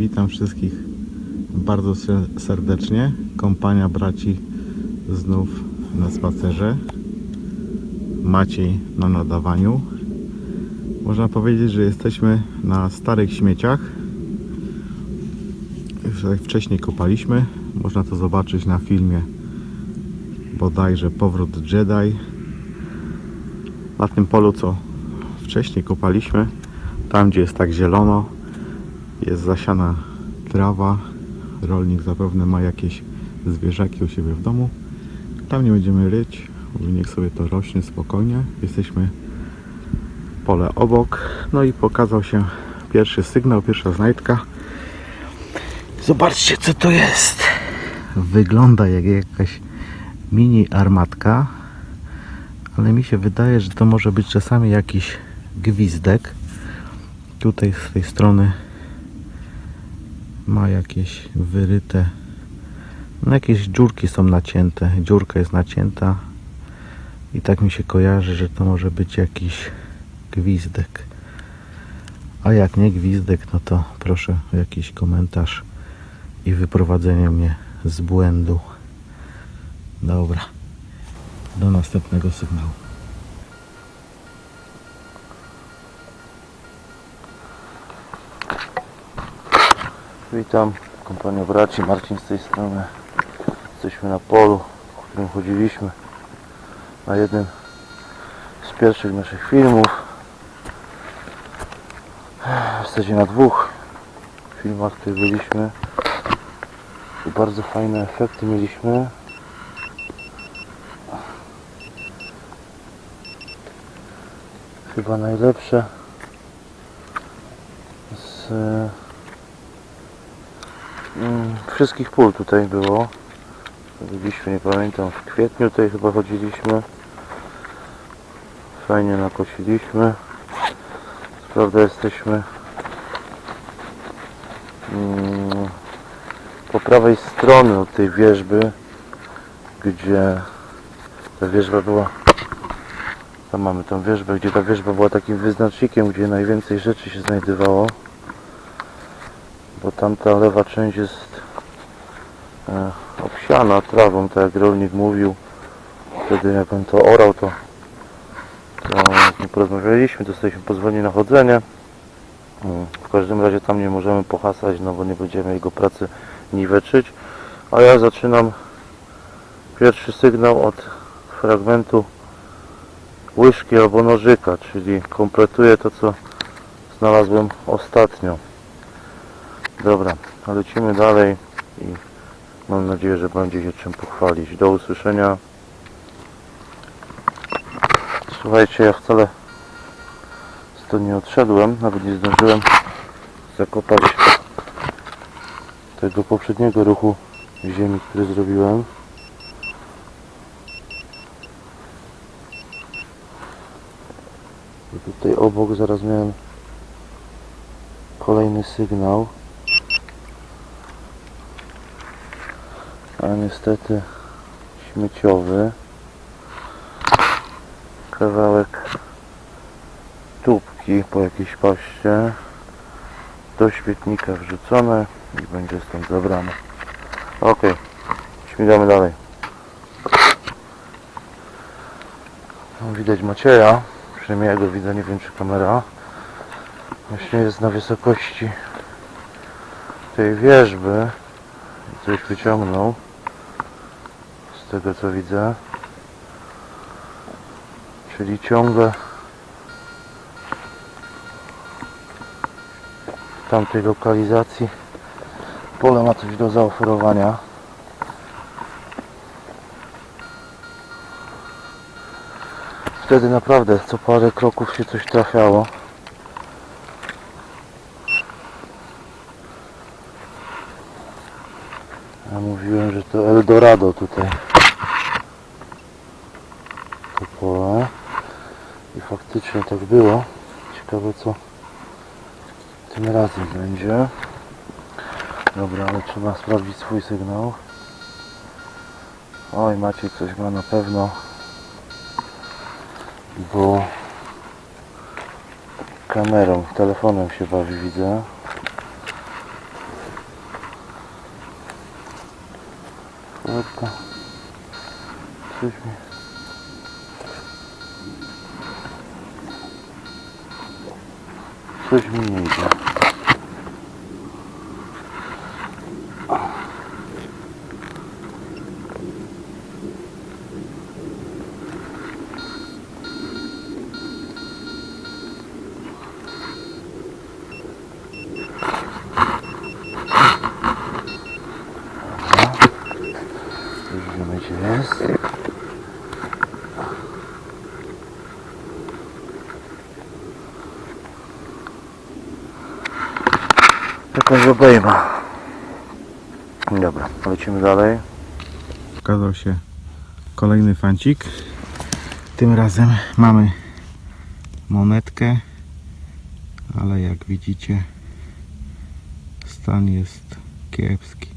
Witam wszystkich bardzo se- serdecznie. Kompania braci znów na spacerze. Maciej na nadawaniu. Można powiedzieć, że jesteśmy na starych śmieciach. Już jak wcześniej kopaliśmy. Można to zobaczyć na filmie bodajże Powrót Jedi. Na tym polu, co wcześniej kopaliśmy, tam gdzie jest tak zielono, jest zasiana trawa. Rolnik zapewne ma jakieś zwierzaki u siebie w domu. Tam nie będziemy ryć. Niech sobie to rośnie spokojnie. Jesteśmy pole obok. No i pokazał się pierwszy sygnał, pierwsza znajdka. Zobaczcie co to jest. Wygląda jak jakaś mini armatka. Ale mi się wydaje, że to może być czasami jakiś gwizdek. Tutaj z tej strony ma jakieś wyryte no jakieś dziurki są nacięte dziurka jest nacięta i tak mi się kojarzy, że to może być jakiś gwizdek. A jak nie gwizdek no to proszę o jakiś komentarz i wyprowadzenie mnie z błędu. Dobra do następnego sygnału Witam, kompania braci, Marcin z tej strony. Jesteśmy na polu, w którym chodziliśmy na jednym z pierwszych naszych filmów. W zasadzie na dwóch filmach, które byliśmy. I bardzo fajne efekty mieliśmy. Chyba najlepsze z wszystkich pól tutaj było. Byliśmy, nie pamiętam, w kwietniu tutaj chyba chodziliśmy. Fajnie nakosiliśmy. Prawda jesteśmy mm, po prawej strony od tej wierzby, gdzie ta wierzba była tam mamy tą wierzbę, gdzie ta wierzba była takim wyznacznikiem, gdzie najwięcej rzeczy się znajdowało bo tamta lewa część jest obsiana trawą, tak jak rolnik mówił. Wtedy jak on to orał, to, to my porozmawialiśmy, dostaliśmy pozwolenie na chodzenie. Mm, W każdym razie tam nie możemy pohasać, no bo nie będziemy jego pracy niweczyć. A ja zaczynam pierwszy sygnał od fragmentu łyżki albo nożyka, czyli kompletuję to, co znalazłem ostatnio. Dobra, lecimy dalej i mam nadzieję, że będzie się czym pochwalić. Do usłyszenia. Słuchajcie, ja wcale stąd nie odszedłem, nawet nie zdążyłem zakopać tego poprzedniego ruchu ziemi, który zrobiłem. I tutaj obok zaraz miałem kolejny sygnał. A niestety śmieciowy. Kawałek tubki po jakiejś paście. Do śmietnika wrzucone i będzie stąd zabrane. Ok śmigamy dalej. No, widać Macieja przynajmniej ja go widzę, nie wiem czy kamera właśnie jest na wysokości tej wierzby. I coś wyciągnął z tego co widzę. Czyli ciągle w tamtej lokalizacji pole ma coś do zaoferowania. Wtedy naprawdę co parę kroków się coś trafiało. Ja mówiłem, że to Eldorado tutaj pole. I faktycznie tak było. Ciekawe co tym razem będzie. Dobra, ale trzeba sprawdzić swój sygnał. Oj macie coś ma na pewno. Bo kamerą, telefonem się bawi widzę. Chłopka coś mi Coś mi nie idzie. Już wiemy gdzie jest. Jakąś obejma. Dobra, lecimy dalej. Okazał się kolejny fancik. Tym razem mamy monetkę, ale jak widzicie stan jest kiepski.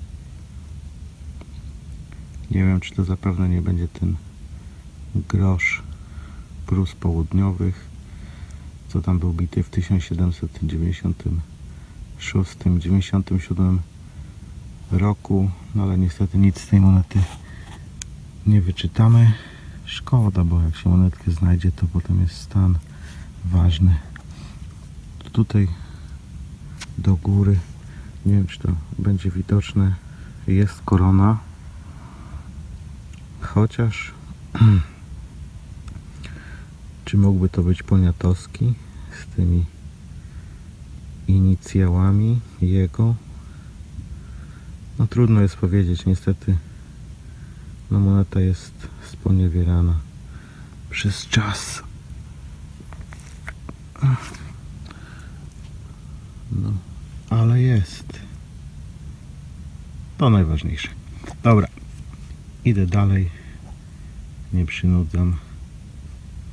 Nie wiem czy to zapewne nie będzie ten grosz Prus Południowych, co tam był bity w 1796-97 roku, no ale niestety nic z tej monety nie wyczytamy. Szkoda, bo jak się monetkę znajdzie, to potem jest stan ważny. Tutaj do góry, nie wiem czy to będzie widoczne, jest korona. Chociaż czy mógłby to być Poniatowski z tymi inicjałami jego? No trudno jest powiedzieć, niestety no moneta jest sponiewierana przez czas. No, ale jest. To najważniejsze. Dobra, idę dalej. Nie przynudzam.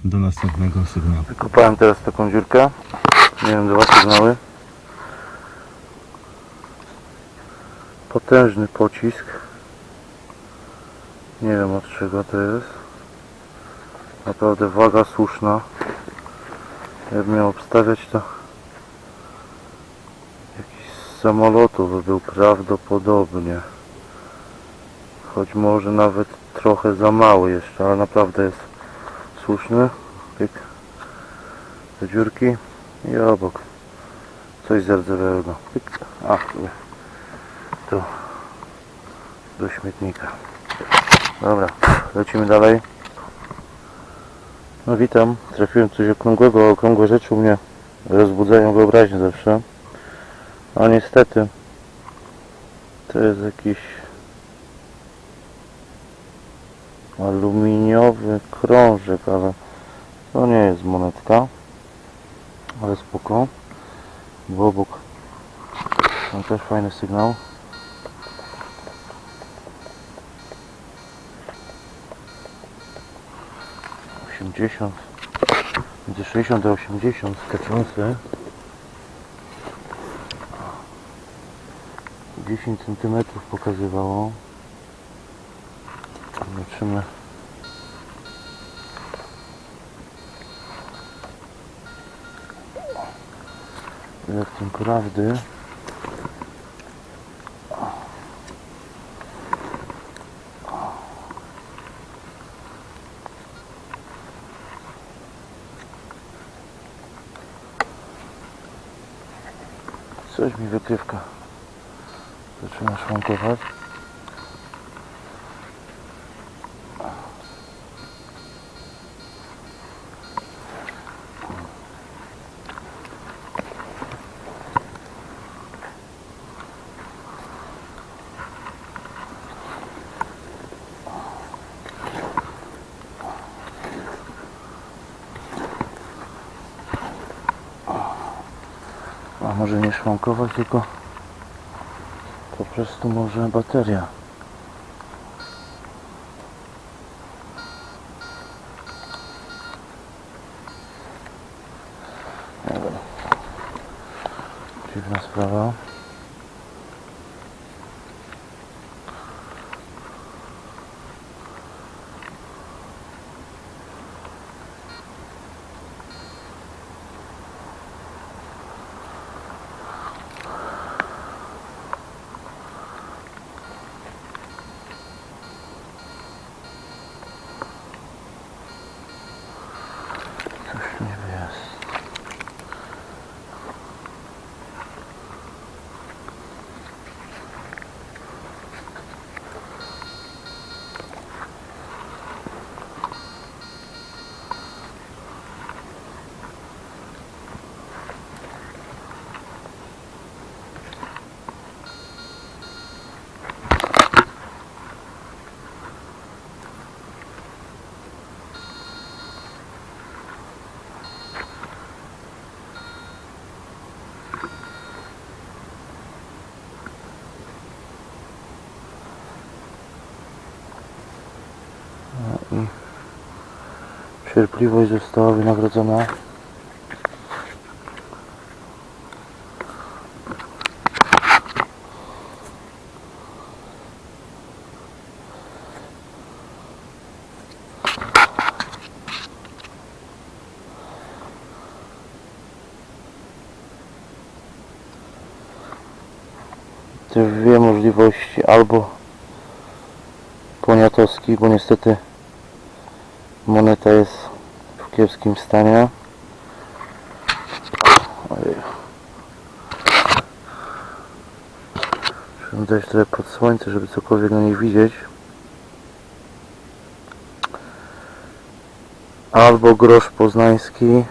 Do następnego sygnału. Wykopałem teraz taką dziurkę. Miałem dwa sygnały. Potężny pocisk. Nie wiem od czego to jest. Naprawdę waga słuszna. Jakbym miał obstawiać to jakiś samolotu by był prawdopodobnie. Choć może nawet trochę za mały jeszcze, ale naprawdę jest słuszny. Pyk. Do dziurki i obok. Coś zardzewego. Pyk. A, tu. Do śmietnika. Dobra, lecimy dalej. No witam, trafiłem coś okrągłego, okrągłe rzeczy u mnie rozbudzają wyobraźnię zawsze. A niestety to jest jakiś aluminiowy krążek, ale to nie jest monetka, ale spoko. Bo obok mam też fajny sygnał. Osiemdziesiąt, między 60 a 80 skaczący. 10 cm pokazywało. Zobaczymy. Ile w tym prawdy? Coś szwankować, tylko po prostu może bateria. Dziwna sprawa. Cierpliwość została wynagrodzona. Te dwie możliwości albo poniatowski, bo niestety moneta jest kiepskim stanie. Ojej. Trzeba dać trochę pod słońce, żeby cokolwiek na niej widzieć. Albo grosz poznański.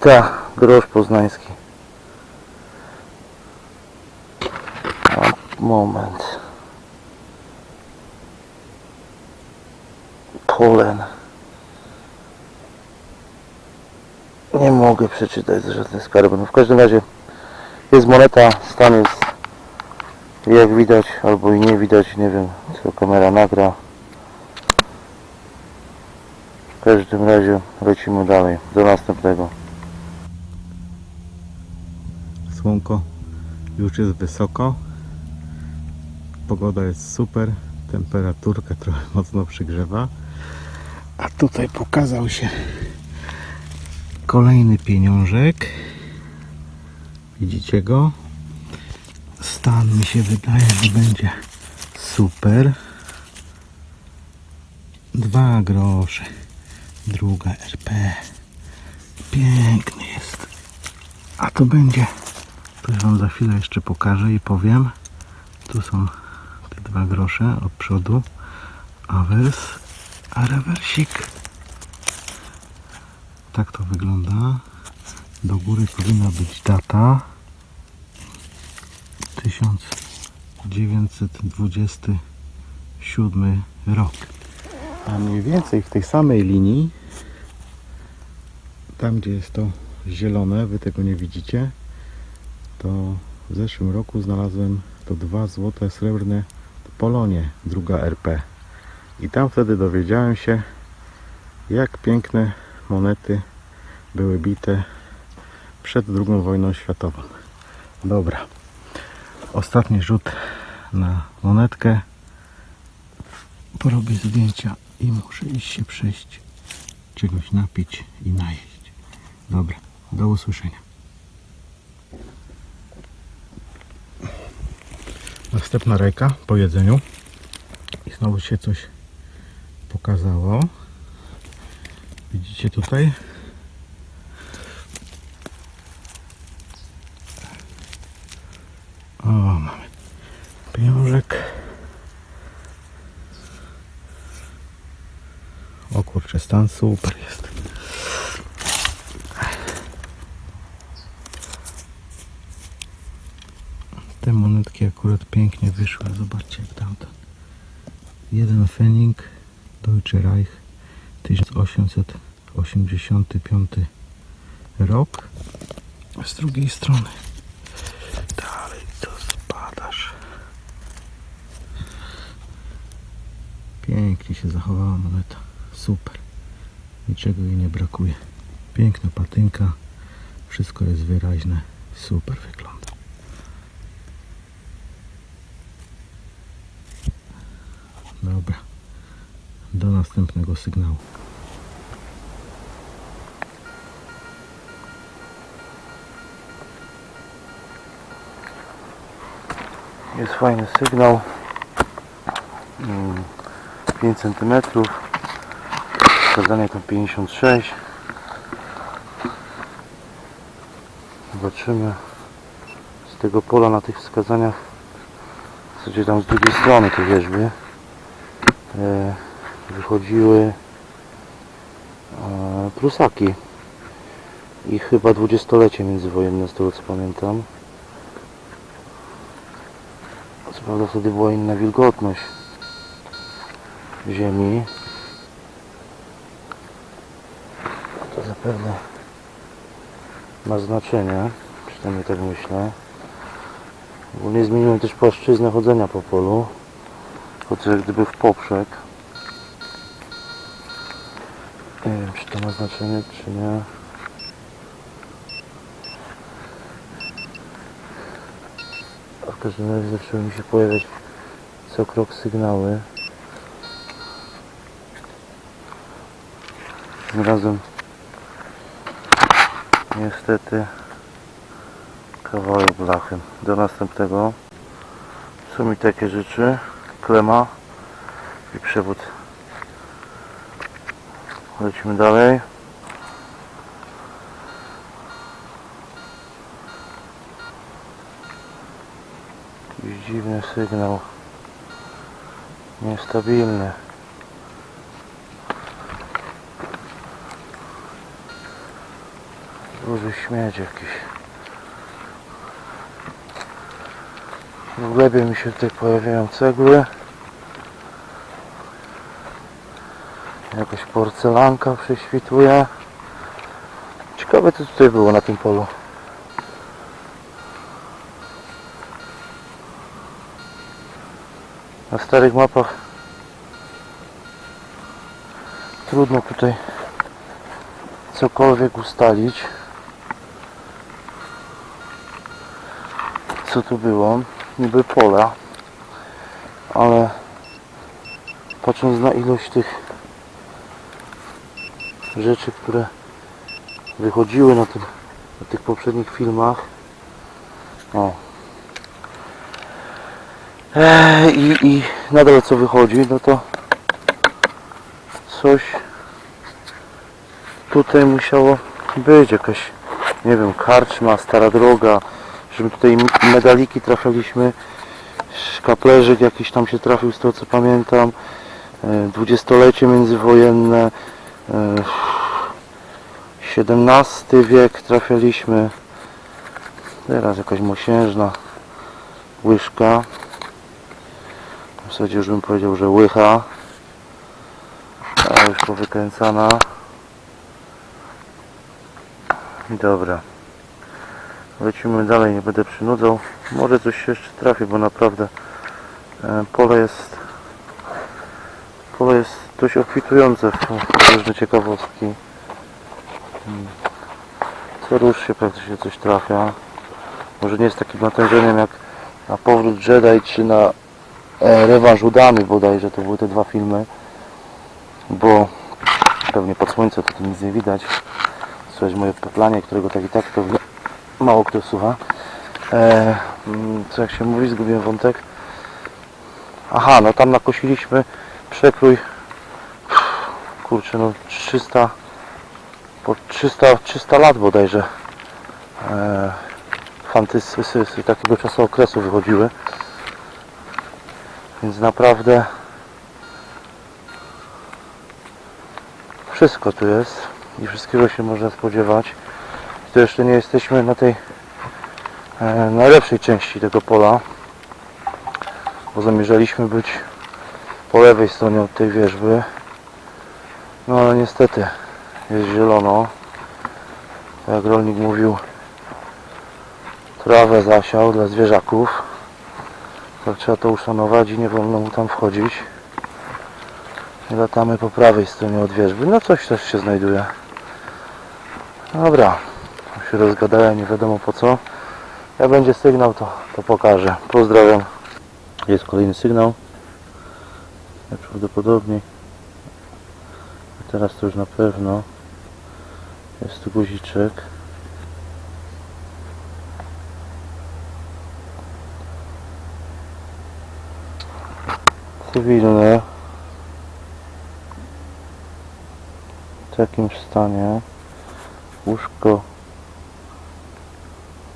Tak, grosz poznański. Moment. Polen. Nie mogę przeczytać żadnych skarbów. No w każdym razie jest moneta, stan jest jak widać, albo i nie widać, nie wiem co kamera nagra. W każdym razie lecimy dalej, do następnego. Słonko już jest wysoko. Pogoda jest super. Temperaturka trochę mocno przygrzewa. A tutaj pokazał się kolejny pieniążek. Widzicie go? Stan mi się wydaje, że będzie super. Dwa grosze. Druga RP. Piękny jest. A to będzie to ja Wam za chwilę jeszcze pokażę i powiem. Tu są te dwa grosze od przodu. Awers, a rewersik. Tak to wygląda. Do góry powinna być data. 1927 rok. A mniej więcej w tej samej linii, tam gdzie jest to zielone, wy tego nie widzicie, to w zeszłym roku znalazłem to dwa złote srebrne Polonie, druga RP. I tam wtedy dowiedziałem się, jak piękne monety były bite przed II wojną światową. Dobra. Ostatni rzut na monetkę. Porobię zdjęcia i muszę iść się przejść, czegoś napić i najeść. Dobra, do usłyszenia. Następna rejka po jedzeniu. I znowu się coś pokazało. Widzicie tutaj? O, mamy pieniążek. O kurczę, stan super jest. Te monetki akurat pięknie wyszły. Zobaczcie jak tamten. Jeden Pfennig, Deutsche Reich, 1885 rok. Z drugiej strony. Dalej to spadasz. Pięknie się zachowała moneta. Super. Niczego jej nie brakuje. Piękna patynka. Wszystko jest wyraźne. Super wygląda. Dobra. Do następnego sygnału. Jest fajny sygnał. Mm, 5 cm. Wskazanie to 56. Zobaczymy z tego pola na tych wskazaniach. W zasadzie tam z drugiej strony te wierzby wychodziły e, prusaki. I chyba dwudziestolecie międzywojenne z tego co pamiętam. Co prawda wtedy była inna wilgotność ziemi. To zapewne ma znaczenie, przynajmniej tak myślę. Ogólnie zmieniłem też płaszczyznę chodzenia po polu. Chodzę jak gdyby w poprzek. To ma znaczenie, czy nie. A W każdym razie zaczęły mi się pojawiać co krok sygnały. Tym razem niestety kawałek blachy. Do następnego są mi takie rzeczy. Klema i przewód. Lecimy dalej. Jakiś dziwny sygnał. Niestabilny. Duży śmieć jakiś. W glebie mi się tutaj pojawiają cegły. Jakaś porcelanka prześwituje. Ciekawe co tutaj było na tym polu. Na starych mapach trudno tutaj cokolwiek ustalić. Co tu było? Niby pola, ale patrząc na ilość tych rzeczy, które wychodziły na, tym, na tych poprzednich filmach. O. Eee, i, I nadal co wychodzi, no to coś tutaj musiało być, jakaś, nie wiem, karczma, stara droga, żeby tutaj medaliki trafialiśmy, szkaplerzyk jakiś tam się trafił z tego co pamiętam, e, dwudziestolecie międzywojenne, XVII wiek trafialiśmy, teraz jakaś mosiężna łyżka, w zasadzie już bym powiedział, że łycha, a już powykręcana. Dobra. Lecimy dalej, nie będę przynudzał. Może coś się jeszcze trafi, bo naprawdę e, pole jest pole jest dość obfitujące w w różne ciekawostki. Co rusz się praktycznie coś trafia. Może nie jest takim natężeniem jak na Powrót Jedi czy na e, Rewanż Udany bodajże, to były te dwa filmy. Bo pewnie pod słońce to tu nic nie widać. Słychać moje poplanie, którego tak i tak mało kto słucha. E, mm, co jak się mówi, zgubiłem wątek. Aha, no tam nakosiliśmy przekrój kurczę no 300 po 300, 300 lat bodajże e, fantysy z, z takiego czasookresu wychodziły. Więc naprawdę wszystko tu jest i wszystkiego się można spodziewać. To jeszcze nie jesteśmy na tej e, najlepszej części tego pola bo zamierzaliśmy być po lewej stronie od tej wierzby. No ale niestety jest zielono. Tak jak rolnik mówił trawę zasiał dla zwierzaków. To trzeba to uszanować i nie wolno mu tam wchodzić. I latamy po prawej stronie od wierzby. No coś też się znajduje. Dobra. Się rozgadałem nie wiadomo po co. Jak będzie sygnał to, to pokażę. Pozdrawiam. Jest kolejny sygnał. Najprawdopodobniej. Teraz to już na pewno jest tu guziczek. Cywilny. W takim stanie łóżko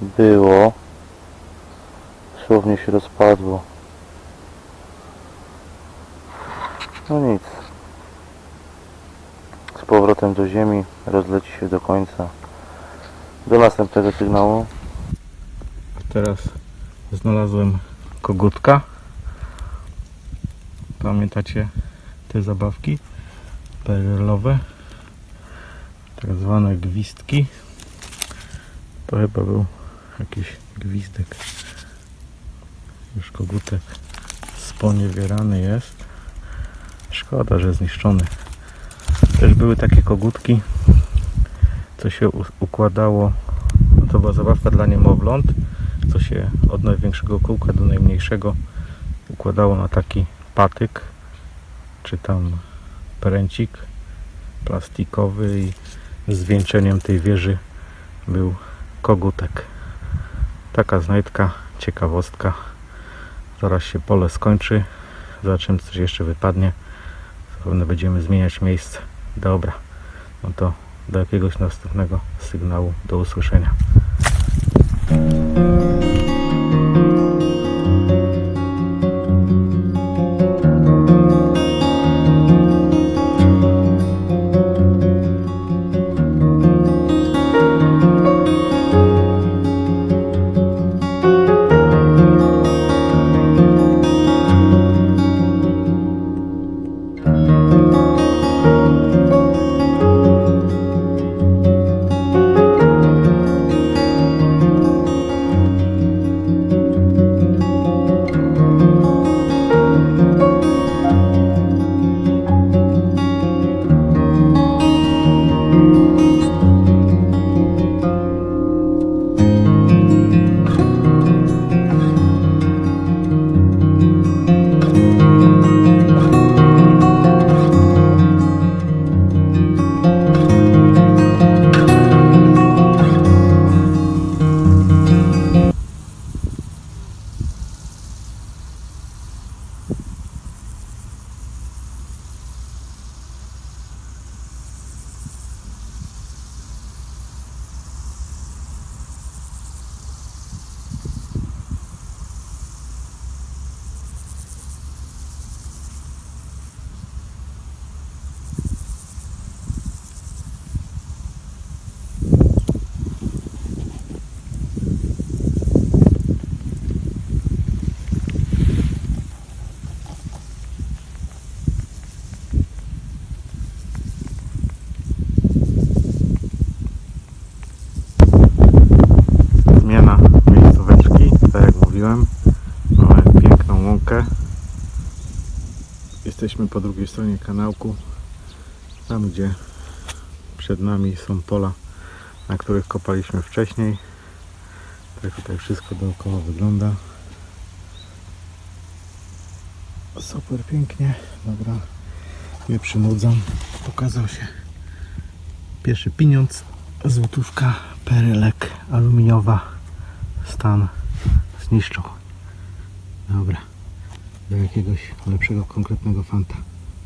było. Dosłownie się rozpadło. No nic powrotem do ziemi rozleci się do końca do następnego sygnału Teraz znalazłem kogutka. Pamiętacie te zabawki perlowe? Tak zwane gwizdki. To chyba był jakiś gwizdek. Już kogutek sponiewierany jest. Szkoda, że zniszczony. Też były takie kogutki, co się układało. No to była zabawka dla niemowląt, co się od największego kółka do najmniejszego układało na taki patyk, czy tam pręcik plastikowy i zwieńczeniem tej wieży był kogutek. Taka znajdka, ciekawostka. Zaraz się pole skończy. Zobaczymy, co jeszcze wypadnie. Zapewne będziemy zmieniać miejsce. Dobra. No to do jakiegoś następnego sygnału. Do usłyszenia. Jesteśmy po drugiej stronie kanałku. Tam gdzie przed nami są pola, na których kopaliśmy wcześniej. Tak tutaj wszystko dookoła wygląda. Super pięknie. Dobra. Nie przynudzam. Pokazał się pierwszy pieniądz. Złotówka, perelek, aluminiowa. Stan zniszczą. Dobra. Do jakiegoś lepszego, konkretnego fanta.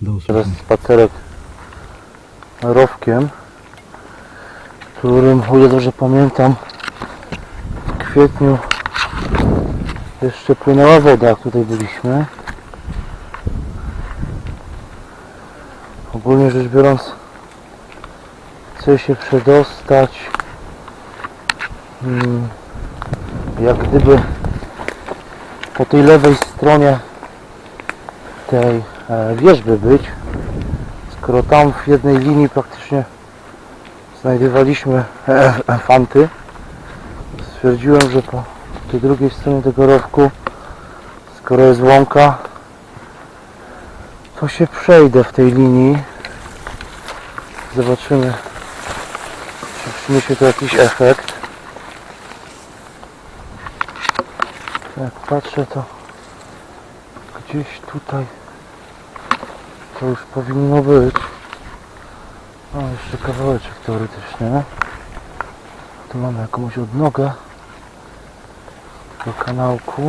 Do Teraz usłyszenia. spacerek rowkiem, którym, o ile dobrze pamiętam, w kwietniu jeszcze płynęła woda, jak tutaj byliśmy. Ogólnie rzecz biorąc, chce się przedostać mm, jak gdyby po tej lewej stronie tej e, wierzby być. Skoro tam w jednej linii praktycznie znajdowaliśmy e, e, fanty stwierdziłem, że po tej drugiej stronie tego rowku skoro jest łąka to się przejdę w tej linii. Zobaczymy czy przyniesie to jakiś efekt. Jak patrzę to gdzieś tutaj to już powinno być. O, jeszcze kawałeczek teoretycznie. Tu mamy jakąś odnogę do kanałku.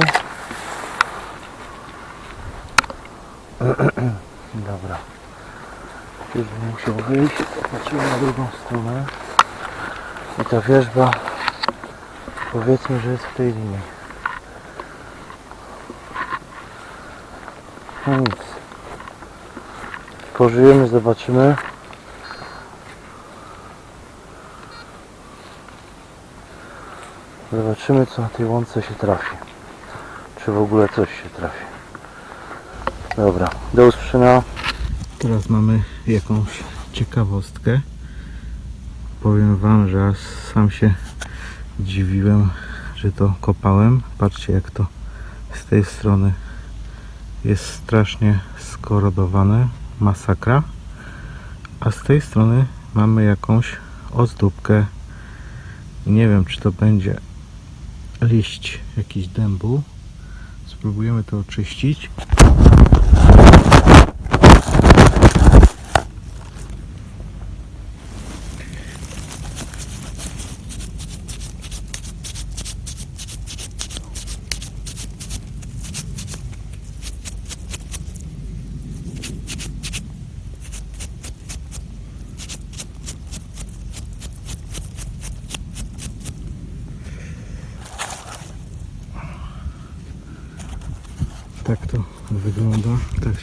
Dobra. Już bym musiał wyjść. Patrzymy na drugą stronę. I ta wierzba powiedzmy, że jest w tej linii. No nic. Pożyjemy, zobaczymy. Zobaczymy co na tej łące się trafi. Czy w ogóle coś się trafi. Dobra, do usłyszenia. Teraz mamy jakąś ciekawostkę. Powiem Wam, że aż sam się dziwiłem, że to kopałem. Patrzcie jak to z tej strony jest strasznie skorodowane. Masakra. A z tej strony mamy jakąś ozdóbkę. Nie wiem, czy to będzie liść jakiś dębu. Spróbujemy to oczyścić. Tak to wygląda, tak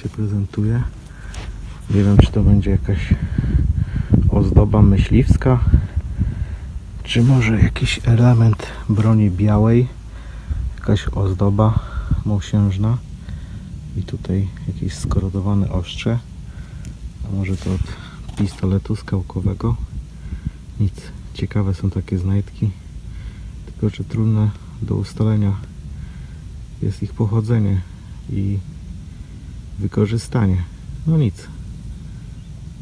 Nie wiem, czy to będzie jakaś ozdoba myśliwska, czy może jakiś element broni białej, jakaś ozdoba mosiężna. I tutaj jakieś skorodowane ostrze, a może to od pistoletu skałkowego. Nic, ciekawe są takie znajdki, tylko że trudne do ustalenia. Jest ich pochodzenie i wykorzystanie. No nic.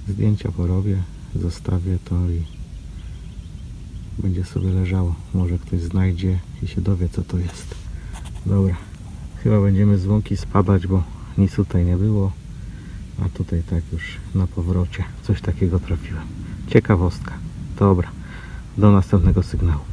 Zdjęcia porobię, zostawię to i będzie sobie leżało. Może ktoś znajdzie i się dowie co to jest. Dobra. Chyba będziemy z łąki spadać, bo nic tutaj nie było. A tutaj tak już na powrocie coś takiego trafiłem. Ciekawostka. Dobra. Do następnego sygnału.